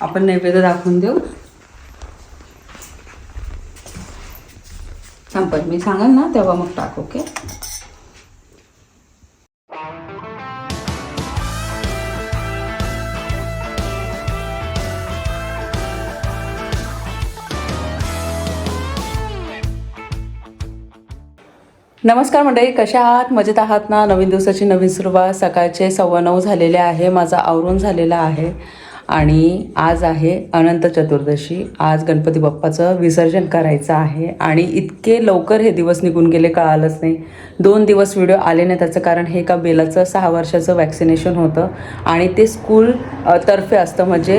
आपण नैवेद्य दाखवून देऊ. संपत मी सांगाल ना तेव्हा मग टाक ओके? नमस्कार मंडळी कशा आहात? मजेत आहात ना? नवीन दिवसाची नवीन सुरुवात. सकाळचे सव्वा नऊ झालेले आहे. माझा आवरून झालेला आहे. आणि आज आहे अनंत चतुर्दशी. आज गणपती बाप्पाचं विसर्जन करायचं आहे आणि इतके लवकर हे दिवस निघून गेले कळालंच नाही. दोन दिवस व्हिडिओ आले नाही त्याचं कारण हे का बेलाचं सहा वर्षाचं वॅक्सिनेशन होतं. आणि ते स्कूल तर्फे असतं म्हणजे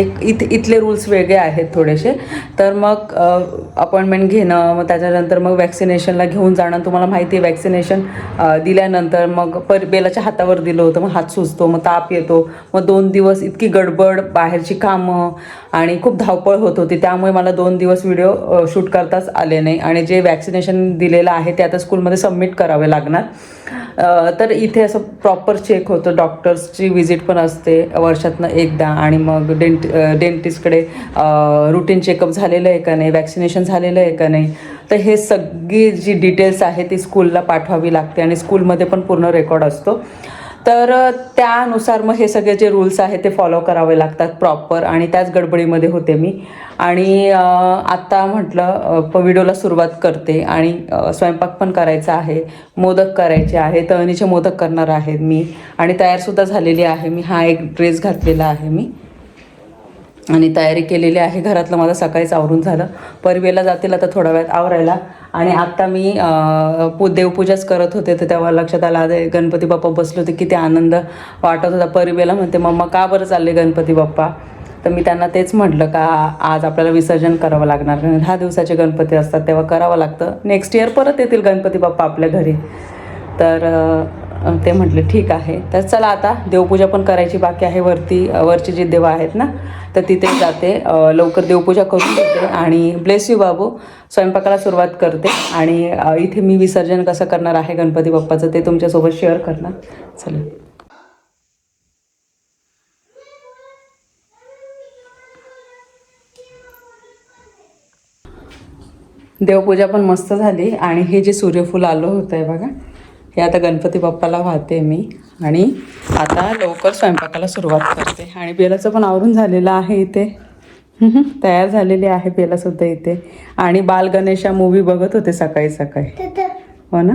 एक इथ इथले रूल्स वेगळे आहेत थोडेसे. तर मग अपॉइंटमेंट घेणं मग त्याच्यानंतर मग वॅक्सिनेशनला घेऊन जाणं. तुम्हाला माहिती आहे वॅक्सिनेशन दिल्यानंतर मग पर बेलाच्या हातावर दिलं होतं मग हात सुचतो मग ताप येतो. मग दोन दिवस इतकी गडबड बाहेरची कामं आणि खूप धावपळ होत होती. त्यामुळे मला दोन दिवस व्हिडिओ शूट करताच आले नाही. आणि जे वॅक्सिनेशन दिलेलं आहे ते आता स्कूलमध्ये सबमिट करावे लागणार. तर इथे असं प्रॉपर चेक होतं. डॉक्टर्सची व्हिजिट पण असते वर्षातनं एकदा. आणि मग डेंट डेंटिस्टकडे रुटीन चेकअप झालेलं आहे का नाही? वॅक्सिनेशन झालेलं आहे का नाही? तर हे सगळी जी डिटेल्स आहे ती स्कूलला पाठवावी लागते. आणि स्कूलमध्ये पण पूर्ण रेकॉर्ड असतो. तर त्यानुसार मग हे सगळे जे रूल्स आहेत ते फॉलो करावे लागतात प्रॉपर आणि त्याच गडबडीमध्ये होते मी. आणि आत्ता म्हटलं प व्हिडिओला सुरुवात करते आणि स्वयंपाक पण करायचा आहे मोदक करायचे आहे तळणीचे मोदक करणार आहे मी. आणि तयारसुद्धा झालेली आहे मी. हा एक ड्रेस घातलेला आहे मी. आणि तयारी केलेली आहे. घरातलं माझं सकाळीच आवरून झालं. परवेला जातील आता थोड्या वेळात आवरायला. आणि आत्ता मी पू देवपूजाच करत होते. तर तेव्हा लक्षात आलं आधी गणपती बाप्पा बसले होते. किती आनंद वाटत होता. परवेला म्हणते मम्मा का बरं चालले गणपती बाप्पा? तर मी त्यांना तेच म्हटलं का आज आपल्याला विसर्जन करावं लागणार? कारण दहा दिवसाचे गणपती असतात. तेव्हा करावं लागतं. नेक्स्ट इयर परत येतील गणपती बाप्पा आपल्या घरी. तर ते म्हटले ठीक आहे. तर चला आता देवपूजा पण करायची बाकी आहे. वरती वरचे जे देव आहेत ना तर तिथे जाते. लवकर देवपूजा करून घेते आणि ब्लेस यू बाबू स्वयंपाकाला सुरुवात करते. आणि इथे मी विसर्जन कसं करणार आहे गणपती बाप्पाचं ते तुमच्यासोबत शेअर करणार. चला. देवपूजा पण मस्त झाली आणि हे जे सूर्यफूल आलं होतं आहे बघा हे आता गणपती बाप्पाला वाहते मी. आणि आता लवकर स्वयंपाकाला सुरुवात करते. आणि बेलाचं पण आवरून झालेलं आहे इथे. तयार झालेली आहे बेलासुद्धा इथे. आणि बाल गणेशा मूवी बघत होते सकाळी सकाळी. हो ना?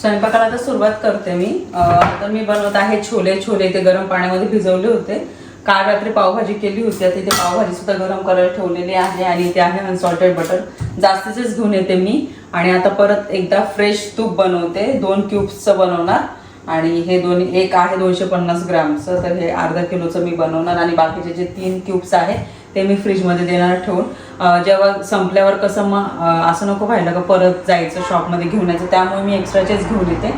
स्वयंपाकाला आता सुरुवात करते मी. आता मी बनवत आहे छोले. छोले ते गरम पाण्यामध्ये भिजवले होते. काल रात्री पावभाजी केली होती. आता इथे पावभाजी सुद्धा गरम करायला ठेवलेली आहे आणि इथे आहे अनसॉल्टेड बटर जास्तीचेच घेऊन येते मी. आणि आता परत एकदा फ्रेश तूप बनवते. दोन क्यूब्सचं बनवणार. आणि हे दोन एक आहे दोनशे पन्नास ग्रामचं. तर हे अर्धा किलोचं मी बनवणार. आणि बाकीचे जे तीन क्यूब्स आहे ते मी फ्रीजमध्ये देणार ठेवून. जेव्हा संपल्यावर कसं मग असं नको व्हायला का परत जायचं शॉपमध्ये घेऊन यायचं. त्यामुळे मी एक्स्ट्राचेच घेऊन येते.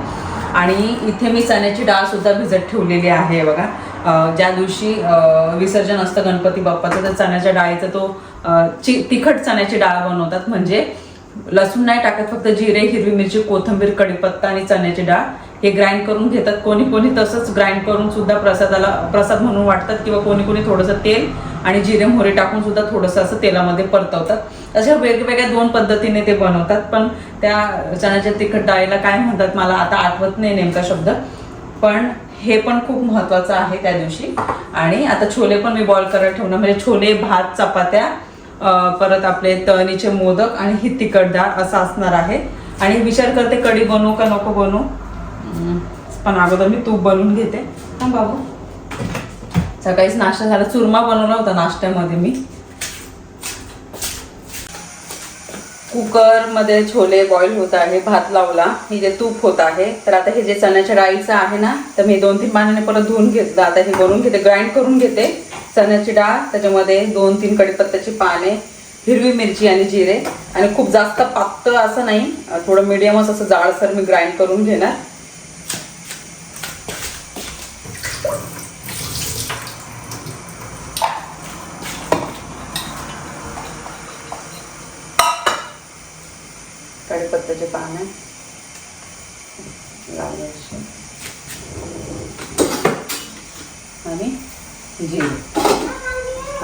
आणि इथे मी चण्याची डाळ सुद्धा भिजत ठेवलेली आहे बघा. ज्या दिवशी विसर्जन असतं गणपती बाप्पाचं तर चण्याच्या डाळीचा तो चि तिखट चण्याची डाळ बनवतात. म्हणजे लसूण नाही टाकत फक्त जिरे हिरवी मिरची कोथिंबीर कढीपत्ता आणि चण्याची डाळ हे ग्राइंड करून घेतात. कोणी कोणी तसंच ग्राइंड करून सुद्धा प्रसादाला प्रसाद म्हणून वाटतात किंवा कोणी कोणी थोडंसं तेल आणि जिरे मोहरी टाकून सुद्धा थोडंसं असं तेलामध्ये परतवतात. अशा वेगवेगळ्या दोन पद्धतीने ते बनवतात. पण त्या चण्याच्या तिखट डाळीला काय म्हणतात मला आता आठवत नाही नेमका शब्द. पण हे पण खूप महत्वाचं आहे त्या दिवशी. आणि आता छोले पण मी बॉईल करायला ठेवणं म्हणजे छोले भात चपात्या परत आपले तळणीचे मोदक आणि ही तिखट डाळ असं असणार आहे. आणि विचार करते कढी बनवू का नको बनवू? पण अगोदर मी तूप बनवून घेते. हा बाबू. सकाळीच नाश्ता झाला. चुरमा बनवला होता नाश्त्यामध्ये मी. कुकरमध्ये छोले बॉईल होत आहे भात लावला हे जे तूप होत आहे. तर आता हे जे चण्याच्या डाळीचं आहे ना तर मी दोन तीन पाण्याने परत धुवून घेतलं. आता हे बनवून घेते ग्राइंड करून घेते चण्याची डाळ. त्याच्यामध्ये दोन तीन कडीपत्त्याची पाने हिरवी मिरची आणि जिरे. आणि खूप जास्त पातळ असं नाही थोडं मिडियमच असं जाडसर मी ग्राइंड करून घेणार. कढीपत्त्याचे पानं. लाल मिरची आणि जिरे.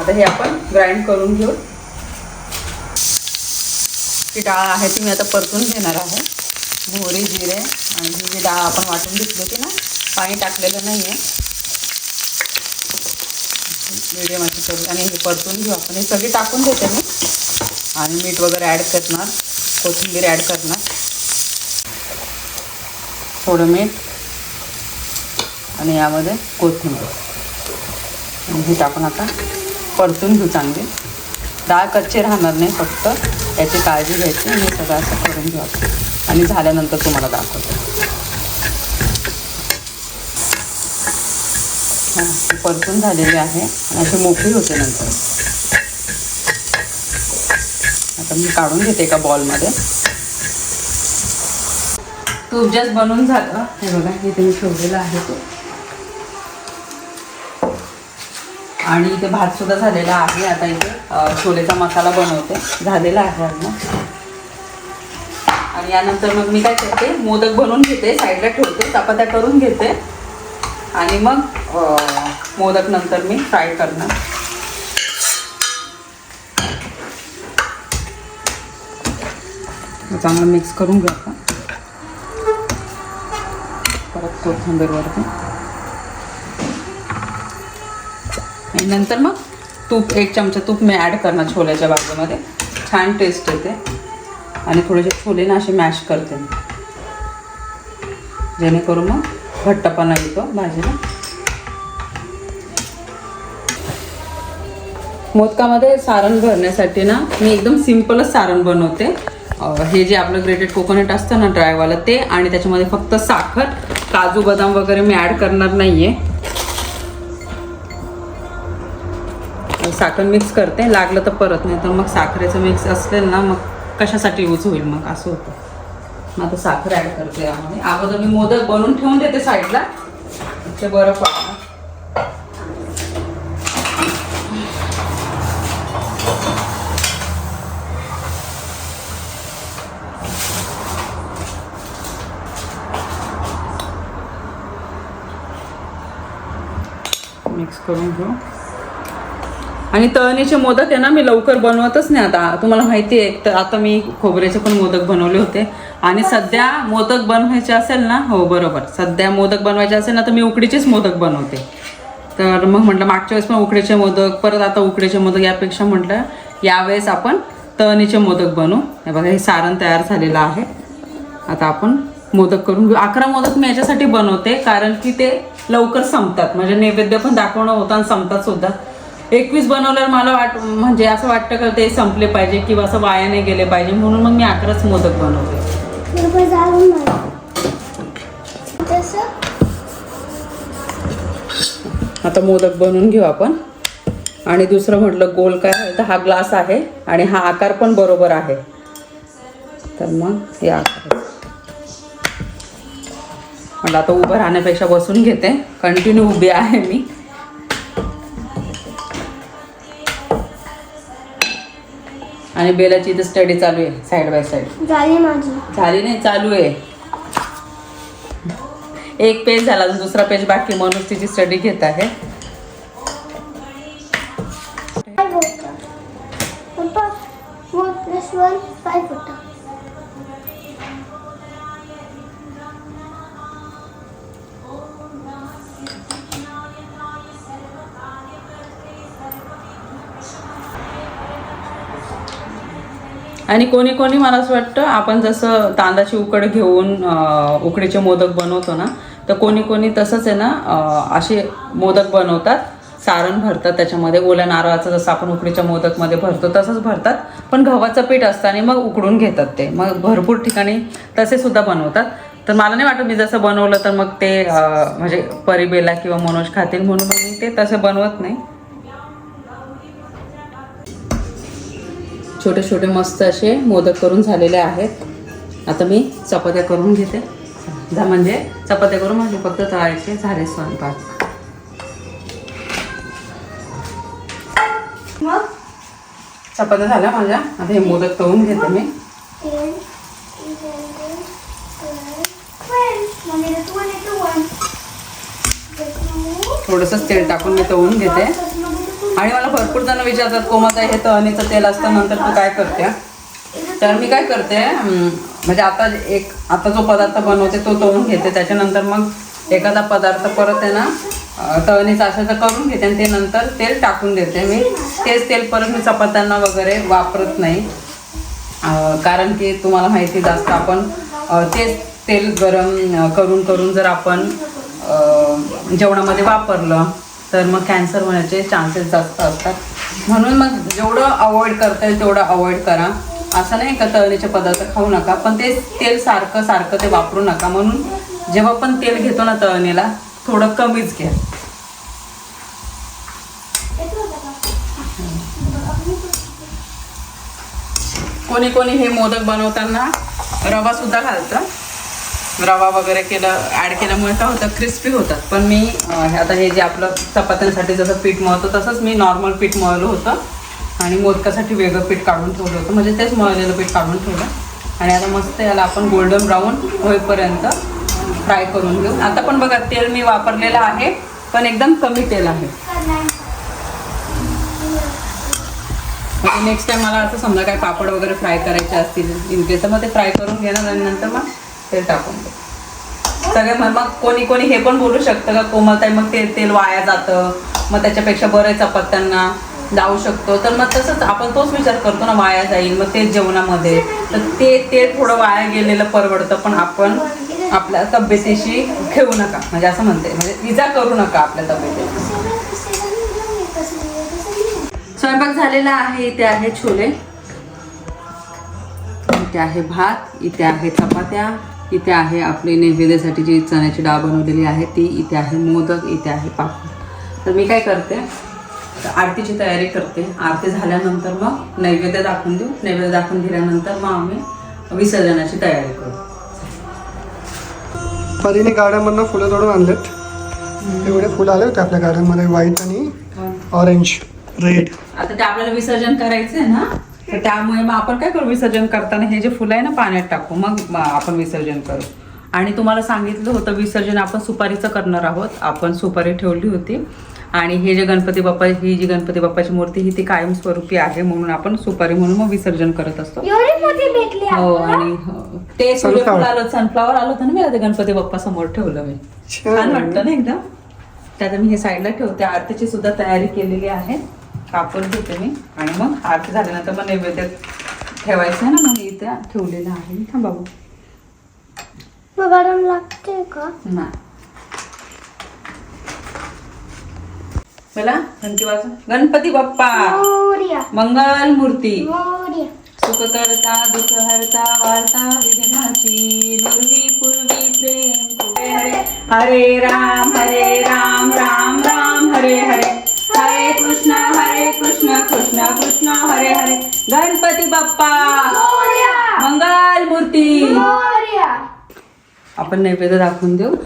आता हे आपण ग्राइंड करून घेऊ. ती डाळ आहे ती मी आता परतून घेणार आहे. मोहरी जिरे आणि ही जी डाळ आपण वाटून घेतली होती ना पाणी टाकलेलं नाही आहे मिडियम अशी करू आणि हे परतून घेऊ आपण. हे सगळी टाकून देते मी. आणि मीठ वगैरे ॲड करणार. कोथिंबीर ॲड करणार. थोडं मीठ आणि यामध्ये कोथिंबीर. आणि हे टाकून आता परतून घेऊ चांगली. डाळ कच्ची राहणार नाही फक्त याची काळजी घ्यायची आणि सगळं असं करून घेऊ आणि झाल्यानंतर तुम्हाला दाखवतो. हां परतून झालेली आहे आणि अशी मोकळी होते नंतर. आता मी काढून घेते एका बॉलमध्ये. तूप जास्त बनवून झालं. हे बघा हे मी ठेवलेलं आहे तो आणि इथे भात सुद्धा झालेला आहे. आता इथे छोलेचा मसाला बनवते. झालेला आहे अजून. आणि यानंतर मग मी काय करते मोदक बनवून घेते. साईडला ठेवते चपात्या करून घेते. आणि मग मोदक नंतर मी फ्राय करणार. चांगलं मिक्स करून घ्या आपण. परत कोथिंबीरवरती. आणि नंतर मग तूप एक चमचा तूप मी ॲड करणार छोल्याच्या बाजूमध्ये छान टेस्ट येते. आणि थोडेसे छोले ना असे मॅश करते जेणेकरून मग घट्टपणा येतो भाजीला. मोदकामध्ये सारण भरण्यासाठी ना मी एकदम सिम्पलच सारण बनवते. हे जे आपलं ग्रेटेड कोकोनट असतं ना ड्रायवालं ते आणि त्याच्यामध्ये फक्त साखर काजू बदाम वगैरे मी ॲड करणार नाही आहे साखर मिक्स करते. लागलं तर परत नाही तर मग साखरेचं मिक्स असेल ना मग कशासाठी यूज होईल मग? असं होतं. मग आता साखर ॲड करते यामध्ये. अगोदर मी मोदक बनवून ठेवून देते साईडला ते बरं पडणार मिक्स करून घेऊ. आणि तळणीचे मोदक आहे ना मी लवकर बनवतच नाही आता. तुम्हाला माहिती आहे तर आता मी खोबऱ्याचे पण मोदक बनवले होते. आणि सध्या मोदक बनवायचे असेल ना हो बरोबर. सध्या मोदक बनवायचे असेल ना तर मी उकडीचेच मोदक बनवते. तर मग म्हटलं मागच्या वेळेस पण उकडीचे मोदक परत आता उकडीचे मोदक यापेक्षा म्हटलं यावेळेस आपण तळणीचे मोदक बनवू. हे बघा हे सारण तयार झालेलं आहे. आता आपण मोदक करून घेऊ. अकरा मोदक मी याच्यासाठी बनवते कारण की ते लवकर संपतात. म्हणजे नैवेद्य पण दाखवणं होतं आणि संपतात सुद्धा. एकवीस बनवल्यावर मला वाट म्हणजे असं वाटतं का ते संपले पाहिजे किंवा असं वाया नाही गेले पाहिजे म्हणून मग मी अकराच मोदक बनवते. आता मोदक बनवून घेऊ आपण. आणि दुसरं म्हटलं गोल काय आहे? तर हा ग्लास आहे आणि हा आकार पण बरोबर आहे. तर मग या आकार म्हटलं आता उभं राहण्यापेक्षा बसून घेते. कंटिन्यू उभी आहे मी. आणि बेलाची इथं स्टडी चालू आहे साईड बाय साईड झाली माझी. झाली नाही चालू आहे. एक पेज झाला दुसरा पेज बाकी म्हणून तिची स्टडी घेत आहे. कोणी कोणी मला असं वाटतं आपण जसं तांदळाची उकड घेऊन उकडीचे मोदक बनवतो ना तर कोणी कोणी तसंच आहे ना असे मोदक बनवतात सारण भरतात त्याच्यामध्ये ओल्या नारळाचं जसं आपण उकडीच्या मोदकमध्ये भरतो तसंच भरतात पण गव्हाचं पीठ असतं आणि मग उकडून घेतात ते मग भरपूर ठिकाणी तसे सुद्धा बनवतात. तर मला नाही वाटत मी जसं बनवलं तर मग ते म्हणजे परिबेला किंवा मनोज खातील म्हणून मी ते तसं बनवत नाही. छोटे छोटे मस्त असे मोदक करून झालेले आहेत. आता मी चपात्या करून घेते. जा म्हणजे चपात्या करून म्हणजे फक्त तळायचे झाले स्वयंपाक. मग चपात्या झाल्या माझ्या. आता हे मोदक तळून घेते मी. तीन थोडंसंच तेल टाकून मी तळून घेते. आणि मला भरपूर जण विचारतात कोमाताई हे तहनीचं तेल असतं नंतर तू काय करते? तर मी काय करते म्हणजे आता एक आता जो पदार्थ बनवते तो तळून घेते. त्याच्यानंतर मग एखादा पदार्थ परत आहे ना अं, तळणीचा करून घेते आणि ते नंतर तेल टाकून देते मी. तेच तेल परत मी चपात्यांना वगैरे वापरत नाही. कारण की तुम्हाला माहिती जास्त आपण तेच तेल गरम करून करून जर आपण जेवणामध्ये वापरलं तर मग कॅन्सर होण्याचे चान्सेस जास्त असतात. म्हणून मग जेवढं अवॉइड करता येईल तेवढं अवॉइड करा. असं नाही का तळणीचे पदार्थ खाऊ नका पण ते तेल सारखं सारखं ते वापरू नका. म्हणून जेव्हा पण तेल घेतो ना तळणीला थोडं कमीच घ्या. कोणी कोणी हे मोदक बनवताना रवा सुद्धा घालतं. रवा वगैरे केलं ॲड केल्यामुळे काय होतं क्रिस्पी होतात. पण मी आता हे जे आपलं चपात्यांसाठी जसं पीठ मळतो तसंच मी नॉर्मल पीठ मळलं होतं. आणि मोदकासाठी वेगळं पीठ काढून ठेवलं होतं. म्हणजे तेच मळलेलं पीठ काढून ठेवलं. आणि आता मस्त याला आपण गोल्डन ब्राऊन होईपर्यंत फ्राय करून घेऊ. आता पण बघा तेल मी वापरलेलं आहे पण एकदम कमी तेल आहे. नेक्स्ट टाइम मला असं समजा काय पापड वगैरे फ्राय करायचे असतील इनकेस तर मग ते फ्राय करून घेणार आणि नंतर मग ते टाकून दे. सगळे मग मग कोणी कोणी हे पण बोलू शकतं का कोमलताई मग ते तेल वाया जातं मग त्याच्यापेक्षा बरं चपात्यांना जाऊ शकतो. तर मग तसंच आपण तोच विचार करतो ना वाया जाईल मग तेच जेवणामध्ये. तर ते ते थोडं वाया गेलेलं परवडतं पण आपण आपल्या तब्येतीशी खेळू नका. म्हणजे असं म्हणते म्हणजे इजा करू नका आपल्या तब्येतीला. स्वयंपाक झालेला आहे इथे आहे छोले. इथे आहे भात इथे आहे चपात्या. इथे आहे आपली नैवेद्यासाठी जी चण्याची डाळ बनवलेली आहे ती इथे आहे मोदक इथे आहे पापड. तर मी काय करते तर आरतीची तयारी करते. आरती झाल्यानंतर मग नैवेद्य दाखवून देऊ. नैवेद्य दाखवून दिल्यानंतर मग आम्ही विसर्जनाची तयारी करू. परीने गार्डनमधनं फुलं तोडून आणलेत. एवढे फुलं आले होते आपल्या गार्डनमध्ये व्हाईट आणि ऑरेंज रेड आता ते आपल्याला विसर्जन करायचं आहे ना? तर त्यामुळे मग आपण काय करू विसर्जन करताना हे जे फुलं आहे ना पाण्यात टाकू मग आपण विसर्जन करू. आणि तुम्हाला सांगितलं होतं विसर्जन आपण सुपारीचं करणार आहोत. आपण सुपारी ठेवली होती. आणि हे जे गणपती बाप्पा ही जी गणपती बाप्पाची मूर्ती ही ती कायमस्वरूपी आहे म्हणून आपण सुपारी म्हणून मग विसर्जन करत असतो. हो? आणि हो, ते सूर्यफूल आलं सनफ्लावर आलं होतं ना मी आता गणपती बाप्पा समोर ठेवलं मी. छान. वाटतं ना एकदम? त्यात मी हे साईडला ठेवते. आरतीची सुद्धा तयारी केलेली आहे. कापून घेते मी. आणि मग आरती झाल्यानंतर मग नैवेद्य ठेवायचं आहे ना मग मी इथे ठेवलेलं आहे. थांबा गरम लागते का? नाही. मला घंटी वाजव. गणपती बाप्पा. मोर्या. मंगल मूर्ती. मोर्या. सुख करता दुःख हरता वार्ता विघ्नाची दुर्वी पूर्वी प्रेम. हरे हरे राम हरे राम राम राम हरे हरे. हरे कृष्ण हरे कृष्ण कृष्ण कृष्ण हरे हरे. गणपती बाप्पा. मोर्या. मंगल मूर्ती. मोर्या. आपण नैवेद्य दाखवून देऊ.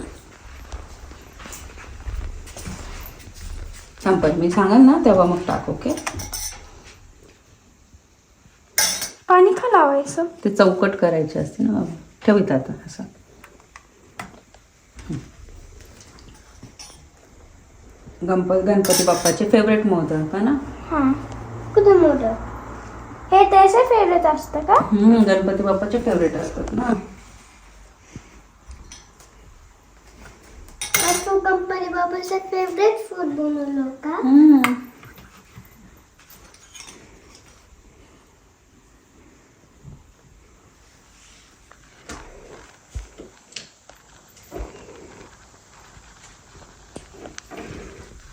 संपत मी सांगाल ना तेव्हा मग टाक ओके? पाणी का लावायचं? ते चौकट करायचे असते ना बाबा. ठेवित आता असं. गणप गणपती बाप्पाचे फेवरेट मोदक का ना? हा. कुठे मोठं हे त्याचे फेवरेट असतं का? हम्म, गणपती बाप्पाचे फेवरेट असतात ना. आज तू कंपनी बाबाचं फेवरेट फूड बनवलं का हम्म.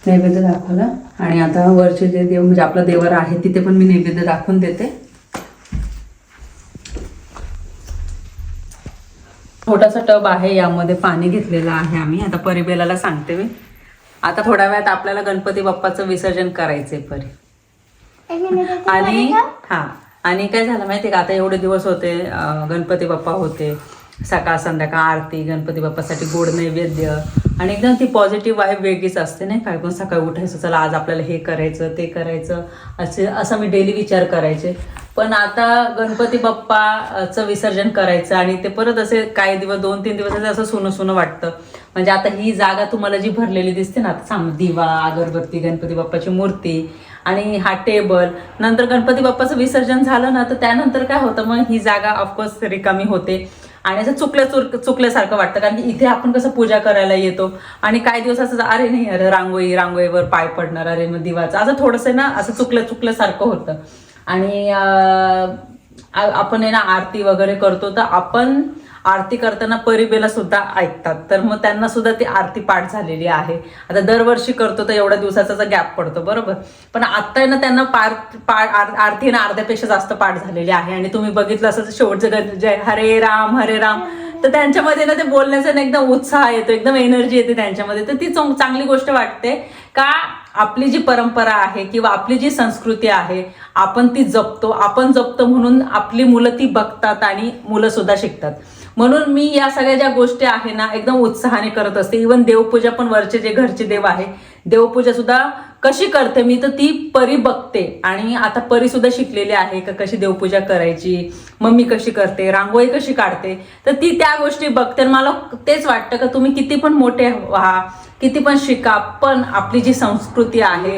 नैवेद्य दाखवला. आणि आता वरचे जे देव म्हणजे आपला देवर आहे तिथे पण मी नैवेद्य दाखवून देते. छोटासा टब आहे यामध्ये पाणी घेतलेलं आहे आम्ही. आता परिबेलाला सांगते मी. आता थोड्या वेळात आपल्याला गणपती बाप्पाचं विसर्जन करायचंय परी. आणि? हा आणि काय झालं माहितीये का? आता एवढे दिवस होते गणपती बाप्पा होते. सकाळ संध्याकाळ आरती गणपती बाप्पासाठी गोड नैवेद्य. आणि एकदम ती पॉझिटिव्ह वाईब वेगळीच असते नाही काय पण सकाळी उठायचं चला आज आपल्याला हे करायचं ते करायचं असे असं मी डेली विचार करायचे. पण आता गणपती बाप्पाचं विसर्जन करायचं आणि ते परत असे काही दिवस दोन तीन दिवस असे असं सुनं सुनं वाटतं. म्हणजे आता ही जागा तुम्हाला जी भरलेली दिसते ना आता सांग दिवा अगरबत्ती गणपती बाप्पाची मूर्ती आणि हा टेबल. नंतर गणपती बाप्पाचं विसर्जन झालं ना तर त्यानंतर काय होतं? मग ही जागा ऑफकोर्स रिकामी होते. आणि असं चुकल्या चुक चुकल्यासारखं वाटतं. कारण की इथे आपण कसं पूजा करायला येतो आणि काही दिवस असं अरे नाही अरे रांगोळी रांगोळीवर पाय पडणार अरे मग दिवाचं. असं थोडंसं ना असं चुकल्या चुकल्यासारखं होतं. आणि आपण आहे ना आरती वगैरे करतो तर आपण आरती करताना परिबेला सुद्धा ऐकतात. तर मग त्यांना सुद्धा ती आरती पाठ झालेली आहे. आता दरवर्षी करतो तर एवढ्या दिवसाचा गॅप पडतो बरोबर? पण आता आहे ना त्यांना पार पाठ आरती ना अर्ध्यापेक्षा जास्त पाठ झालेली आहे. आणि तुम्ही बघितलं असं शेवटचं जय हरे राम हरे राम. तर त्यांच्यामध्ये ना ते बोलण्याचा एकदम उत्साह येतो एकदम एनर्जी येते त्यांच्यामध्ये. तर ती चांगली गोष्ट वाटते का आपली जी परंपरा आहे किंवा आपली जी संस्कृती आहे आपण ती जपतो. आपण जपतो म्हणून आपली मुलं ती बघतात आणि मुलं सुद्धा शिकतात. म्हणून मी या सगळ्या ज्या गोष्टी आहे ना एकदम उत्साहाने करत असते. इवन देवपूजा पण वरचे जे घरचे देव आहे देवपूजा सुद्धा कशी करते मी तर ती परी बघते. आणि आता परी सुद्धा शिकलेली आहे का कशी देवपूजा करायची मम्मी कशी करते रांगोळी कशी काढते तर ती त्या गोष्टी बघते. आणि मला तेच वाटतं का तुम्ही किती पण मोठे व्हा किती पण शिका पण आपली जी संस्कृती आहे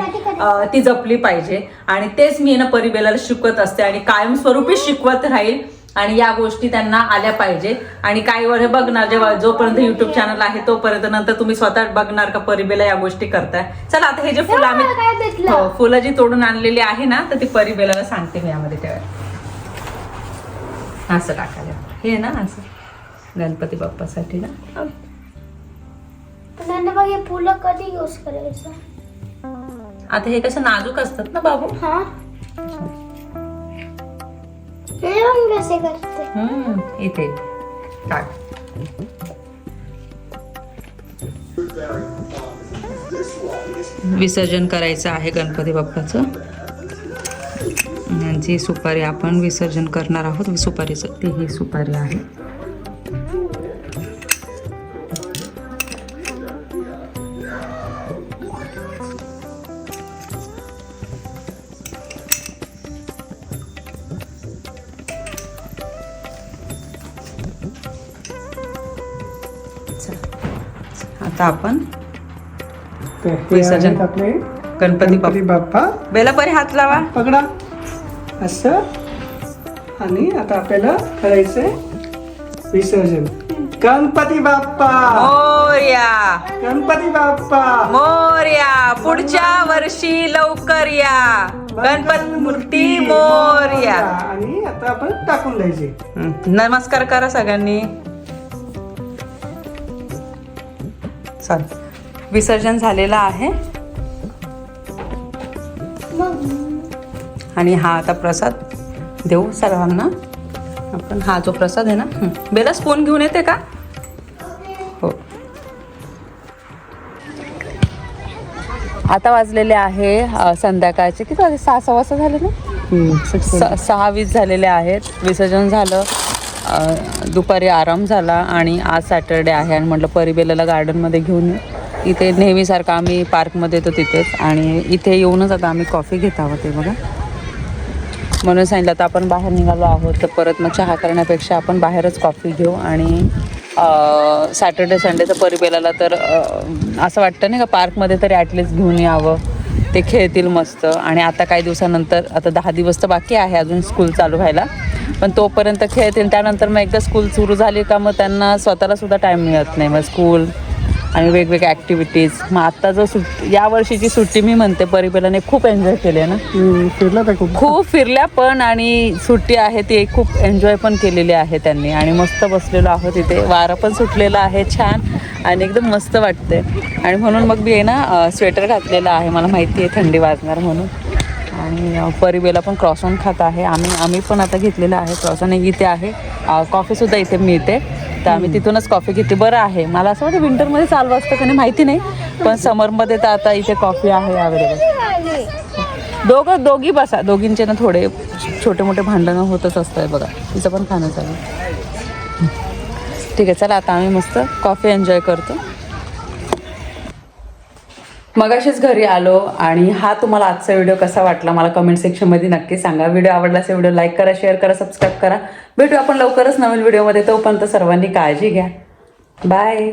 ती जपली पाहिजे. आणि तेच मी ना परिबेलाला शिकवत असते. आणि कायमस्वरूपी शिकवत राहील. आणि या गोष्टी त्यांना आल्या पाहिजे. आणि काही वर हे बघणार जेव्हा जोपर्यंत युट्यूब चॅनल आहे तोपर्यंत नंतर तुम्ही स्वतः बघणार का परिबेला या गोष्टी करताय. चला आता हे जे फुलं आम्ही? हो फुलं जी तोडून आणलेली आहे ना तर ती परिबेलाला सांगते मी यामध्ये तेव्हा असं टाकायला. हे ना असं. गणपती बाप्पासाठी ना. फुलं कधी यूज करायचं? आता हे कसं नाजूक असतात ना बाबू? हा. कसे करते हम्म इथे टाक विसर्जन करायचं आहे गणपती बाप्पाचं. यांची सुपारी आपण विसर्जन करणार आहोत. सुपारीचं ती ही सुपारी आहे. आता आपण विसर्जन. आपले गणपती गणपती बाप्पा. बाप्पा बेला परी हात लावा. पकडा. असं. आणि आता आपल्याला करायचंय विसर्जन. गणपती बाप्पा. मोर्या. गणपती बाप्पा. मोर्या. पुढच्या वर्षी लवकर या. गणपती मूर्ती मोर्या. आणि आता आपण टाकून द्यायचे. नमस्कार करा सगळ्यांनी. चल. विसर्जन झालेलं आहे. आणि हा आता प्रसाद देऊ सर्वांना. आपण हा जो प्रसाद आहे ना. बेला स्पून घेऊन येते का? हो. आता वाजलेले आहे संध्याकाळचे. किती वाजले? सहा सहा वाजता झाले ना? सहा वीस झालेले आहेत. विसर्जन झालं. दुपारी आराम झाला आणि आज सॅटरडे आहे आणि म्हटलं परिबेलाला गार्डनमध्ये घेऊन इथे नेहमीसारखं आम्ही पार्कमध्ये येतो तिथेच आणि इथे येऊनच आता आम्ही कॉफी घेत आहोत ते बघा. म्हणून सांगितलं तर आपण बाहेर निघालो आहोत तर परत मग चहा करण्यापेक्षा आपण बाहेरच कॉफी घेऊ आणि सॅटर्डे संडे तर परिबेलाला तर असं वाटतं नाही का पार्कमध्ये तरी ॲटलिस्ट घेऊन यावं. ते खेळतील मस्त. आणि आता काही दिवसानंतर आता दहा दिवस तर बाकी आहे अजून स्कूल चालू व्हायला. पण तोपर्यंत खेळतील. त्यानंतर मग एकदा स्कूल सुरू झाली का मग त्यांना स्वतःला सुद्धा टाईम मिळत नाही. मग स्कूल आणि वेगवेगळ्या ॲक्टिव्हिटीज मग आता जो सुट या वर्षीची सुट्टी मी म्हणते परिबेलाने खूप एन्जॉय केली आहे ना? फिरला खूप? खूप फिरल्या पण आणि सुट्टी आहे ती खूप एन्जॉय पण केलेली आहे त्यांनी. आणि मस्त बसलेलो आहोत इथे. वारं पण सुटलेलं आहे छान. आणि एकदम मस्त वाटते आणि म्हणून मग मी आहे ना स्वेटर घातलेलं आहे. मला माहिती आहे थंडी वाजणार म्हणून. आणि परिबेला पण क्रॉसॉन खात आहे. आम्ही आम्ही पण आता घेतलेलं आहे क्रॉसॉन इथे आहे. कॉफीसुद्धा इथे मिळते. तर आम्ही तिथूनच कॉफी घेते बरं आहे. मला असं वाटतं विंटरमध्ये चालू असतं का नाही माहिती नाही. पण समरमध्ये तर आता इथे कॉफी आहे अवेलेबल दोघं दोघी बसा. दोघींचे ना थोडे छोटे मोठे भांडणं होतच असतंय बघा. तिचं पण खाणं चालू. ठीक आहे चला आता आम्ही मस्त कॉफी एन्जॉय करतो. मगाशीच घरी आलो आणि हा तुम्हाला आजचा व्हिडिओ कसा वाटला मला कमेंट सेक्शनमध्ये नक्की सांगा. व्हिडिओ आवडला असेल व्हिडिओ लाईक करा शेअर करा सबस्क्राईब करा. भेटू आपण लवकरच नवीन व्हिडिओमध्ये तोपर्यंत सर्वांनी काळजी घ्या. बाय